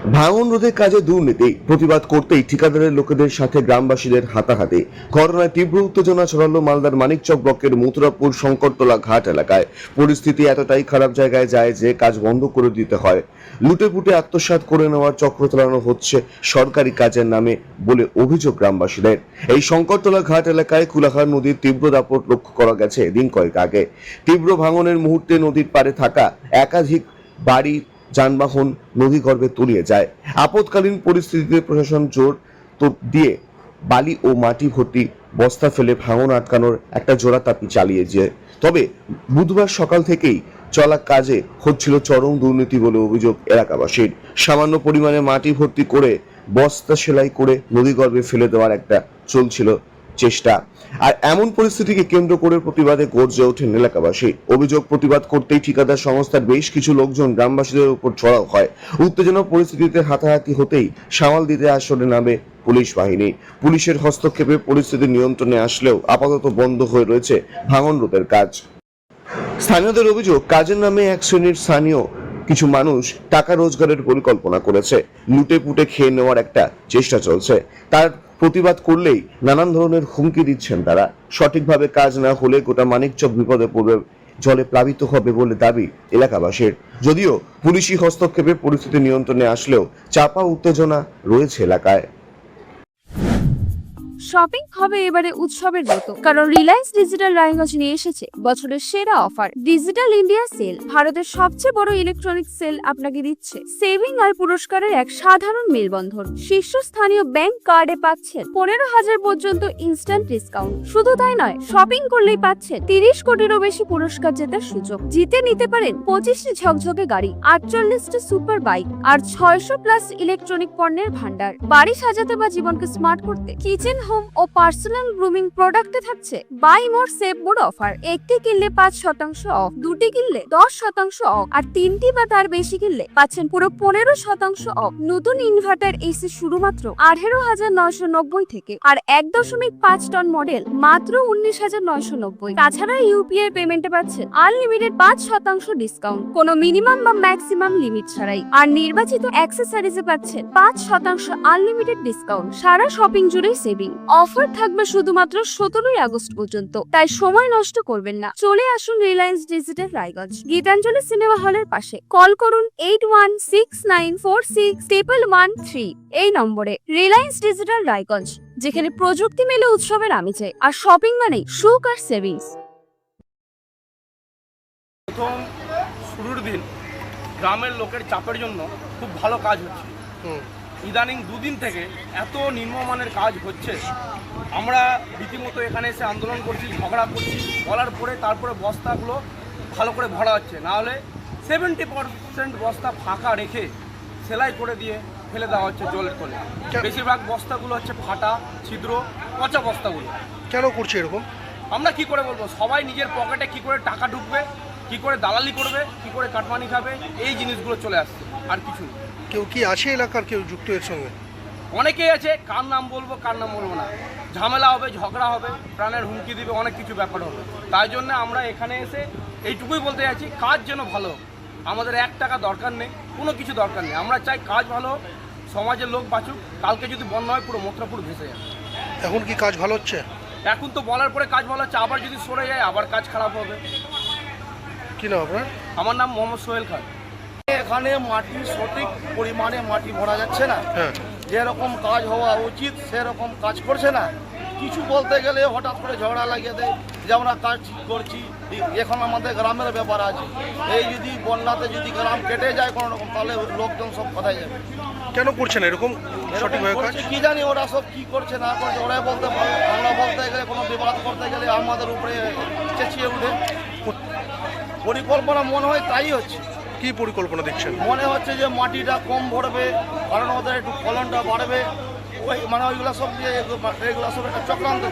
ভাঙন রোধের কাজে দুর্নীতি। প্রতিবাদ করতেই ঠিকাদারের লোকেদের সাথে গ্রামবাসীদের হাতাহাতি। ঘটনায় তীব্র উত্তেজনা ছড়ালো মালদার মানিকচক ব্লকের মথুরাপুর শঙ্করতলা ঘাট এলাকায়। পরিস্থিতি এতটাই খারাপ জায়গায় যায় যে কাজ বন্ধ করে দিতে হয়। লুটে পুটে আত্মসাৎ করে নেওয়ার চক্র চালানো হচ্ছে সরকারি কাজের নামে বলে অভিযোগ গ্রামবাসীদের। এই শঙ্করতলা ঘাট এলাকায় কুলাহার নদীর তীব্র দাপট লক্ষ্য করা গেছে দিন কয়েক আগে। তীব্র ভাঙনের মুহূর্তে নদীর পাড়ে থাকা একাধিক বাড়ি যানবাহন নদীগর্ভে তলিয়ে যায়। আপৎকালীন পরিস্থিতিতে প্রশাসন জোর তো দিয়ে বালি ও মাটি ভর্তি বস্তা ফেলে ভাঙন আটকানোর একটা জোড়াতাপি চালিয়ে যায় তবে বুধবার সকাল থেকেই চলা কাজে হচ্ছিল চরম দুর্নীতি বলে অভিযোগ এলাকাবাসীর। সামান্য পরিমাণে মাটি ভর্তি করে বস্তা সেলাই করে নদীগর্ভে ফেলে দেওয়ার একটা চলছিল চেষ্টা। আর এমন পরিস্থিতিকে কেন্দ্র করে প্রতিবাদে গর্জে ওঠেন এলাকাবাসী অভিযোগ প্রতিবাদ করতেই ঠিকাদার সংস্থার বেশ কিছু লোকজন গ্রামবাসীদের উপর চড়াও হয়। উত্তেজনা পরিস্থিতিতে হাতাহাতি হতেই সামাল দিতে আসরে নামে পুলিশ বাহিনী। পুলিশের হস্তক্ষেপে পরিস্থিতি নিয়ন্ত্রণে আসলেও আপাতত বন্ধ হয়ে রয়েছে ভাঙন রোধের কাজ। স্থানীয়দের অভিযোগ, কাজের নামে এক শ্রেণির স্থানীয় কিছু মানুষ টাকা রোজগারের পরিকল্পনা করেছে। লুটে পুটে খেয়ে নেওয়ার একটা চেষ্টা চলছে। তার প্রতিবাদ করলেই নানান ধরনের হুমকি দিচ্ছেন তারা। সঠিকভাবে কাজ না হলে গোটা মানিকচক বিপদে পড়বে, জলে প্লাবিত হবে বলে দাবি এলাকাবাসীর। যদিও পুলিশি হস্তক্ষেপে পরিস্থিতি নিয়ন্ত্রণে আসলেও চাপা উত্তেজনা রয়েছে এলাকায়। শপিং হবে এবারে উৎসবের মতো। কারণ রিলায়েন্স ডিজিটাল রায়গঞ্জ নিয়ে এসেছে বছরের সেরা অফার ডিজিটাল ইন্ডিয়া সেল ভারতের সবচেয়ে বড় ইলেকট্রনিক সেল আপনাকে দিচ্ছে। সেভিং আর পুরস্কারের এক সাধারণ মেলবন্ধন। শীর্ষস্থানীয় ব্যাংক কার্ডে পাচ্ছেন পনেরো হাজার পর্যন্ত ইনস্ট্যান্ট ডিসকাউন্ট শুধু তাই নয় শপিং করলেই পাচ্ছেন তিরিশ কোটিরও বেশি পুরস্কার জেতার সুযোগ। জিতে নিতে পারেন পঁচিশটি ঝকঝকে গাড়ি, আটচল্লিশটি সুপার বাইক আর ছয়শো প্লাস ইলেকট্রনিক পণ্যের ভান্ডার বাড়ি সাজাতে বা জীবনকে স্মার্ট করতে কিচেন হোম ও পার্সোনাল গ্রুমিং প্রোডাক্টে থাকছে buy more save more offer. একটি কিনলে পাঁচ শতাংশ অফ, দুটি কিনলে দশ শতাংশ অফ, আর তিনটি বা তার বেশি কিনলে পাচ্ছেন পুরো পনেরো শতাংশ অফ। নতুন ইনভার্টার এসি শুধুমাত্র আঠেরো হাজার নয়শো নব্বই থেকে, আর এক দশমিক পাঁচ টন মডেল মাত্র উনিশ হাজার নয়শো নব্বই। তাছাড়া ইউপিআই পেমেন্টে পাচ্ছেন আনলিমিটেড পাঁচ শতাংশ ডিসকাউন্ট কোনো মিনিমাম বা ম্যাক্সিমাম লিমিট ছাড়াই। আর নির্বাচিত অ্যাক্সেসরিজে পাচ্ছেন পাঁচ শতাংশ আনলিমিটেড ডিসকাউন্ট সারা শপিং জুড়েই সেভিং অফার থাকবে শুধুমাত্র সতেরোই আগস্ট পর্যন্ত। তাই সময় নষ্ট করবেন না। চলে আসুন রিলায়েন্স ডিজিটাল রায়গঞ্জ। গীতাঞ্জলি সিনেমা হলের পাশে। কল করুন eight one six nine four six triple one three এই নম্বরে। রিলায়েন্স ডিজিটাল রায়গঞ্জ যেখানে প্রযুক্তি মেলে উৎসবের আমেজে আর শপিং মানেই সুখ আর সেভিংস প্রথম শুরুর দিন গ্রামের লোকের চাপের জন্য খুব ভালো কাজ হচ্ছে। ইদানিং দুদিন থেকে এত নিম্নমানের কাজ হচ্ছে। আমরা রীতিমতো এখানে এসে আন্দোলন করছি ঝগড়া করছি বলার পরে তারপরে বস্তাগুলো ভালো করে ভরা হচ্ছে। নাহলে সেভেন্টি পারসেন্ট বস্তা ফাঁকা রেখে সেলাই করে দিয়ে ফেলে দেওয়া হচ্ছে জলের তলে। বেশিরভাগ বস্তাগুলো হচ্ছে ফাটা ছিদ্র পচা বস্তাগুলো। কেন করছে এরকম? আমরা কি করে বলব? সবাই নিজের পকেটে কি করে টাকা ঢুকবে কি করে দালালি করবে কি করে কাটমানি খাবে এই জিনিসগুলো চলে আসছে। আর কিছু কেউ কি আছে এলাকার? কেউ যুক্ত এর সঙ্গে? অনেকেই আছে কার নাম বলব কার নাম বলব না। ঝামেলা হবে ঝগড়া হবে প্রাণের হুমকি দিবে অনেক কিছু ব্যাপার হবে। তাই জন্য আমরা এখানে এসে এইটুকুই বলতে যাচ্ছি কাজ যেন ভালো আমাদের এক টাকা দরকার নেই কোনো কিছু দরকার নেই। আমরা চাই কাজ ভালো হোক, সমাজের লোক বাঁচুক কালকে যদি বন্যা হয় পুরো মথুরাপুর ভেসে যাবে। এখন কি কাজ ভালো হচ্ছে? এখন তো বলার পরে কাজ ভালো হচ্ছে আবার যদি সরে যায় আবার কাজ খারাপ হবে। কি না আপনার? আমার নাম মোহাম্মদ সোহেল খান। এখানে মাটি সঠিক পরিমাণে মাটি ভরা যাচ্ছে না। হ্যাঁ। যেরকম কাজ হওয়া উচিত সেরকম কাজ করছে না। কিছু বলতে গেলে হঠাৎ করে ঝগড়া লাগিয়ে দেয় যে আমরা কাজ ঠিক করছি এখন আমাদের গ্রামের ব্যাপার আছে। এই যদি বন্যাতে যদি গ্রাম কেটে যায় কোনো রকম তাহলে লোকজন সব কোথায় যাবে? কেন করছে না এরকম কি জানি ওরা সব কি করছে না করছে ওরাই বলতে পারে আমরা বলতে গেলে কোনো বিবাদ করতে গেলে আমাদের উপরে চেঁচিয়ে উঠে। পরিকল্পনা মনে হয় তাই হচ্ছে। কি পরিকল্পনা দেখছেন? মনে হচ্ছে যে মাটিটা কম ভরবে, কারণ ওদের একটু ফলনটা বাড়বে। ওই মানে ওইগুলো সব দিয়ে এগুলো- সব একটা চক্রান্ত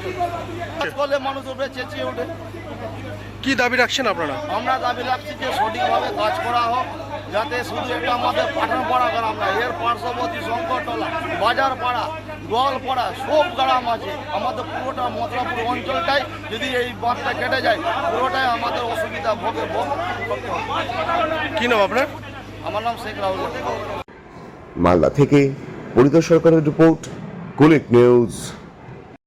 করলে মানুষ উপরে চেঁচিয়ে ওঠে। কি দাবি রাখছেন আপনারা? আমরা দাবি রাখছি যে সঠিকভাবে কাজ করা হোক যাতে শুধু একটা আমাদের পাঠান পাড়া গ্রাম না এর পার্শ্ববর্তী শঙ্করতলা বাজার পাড়া গোয়ালপাড়া সব গ্রাম আছে। আমাদের পুরোটা মথুরাপুর অঞ্চলটাই যদি এই বাঁধটা কেটে যায় পুরোটাই আমাদের অসুবিধা ভোগে ভোগ কি নাম আপনার? আমার নাম শেখ রাহুল। মালদা থেকে পরিতোষ সরকারের রিপোর্ট কুলিক নিউজ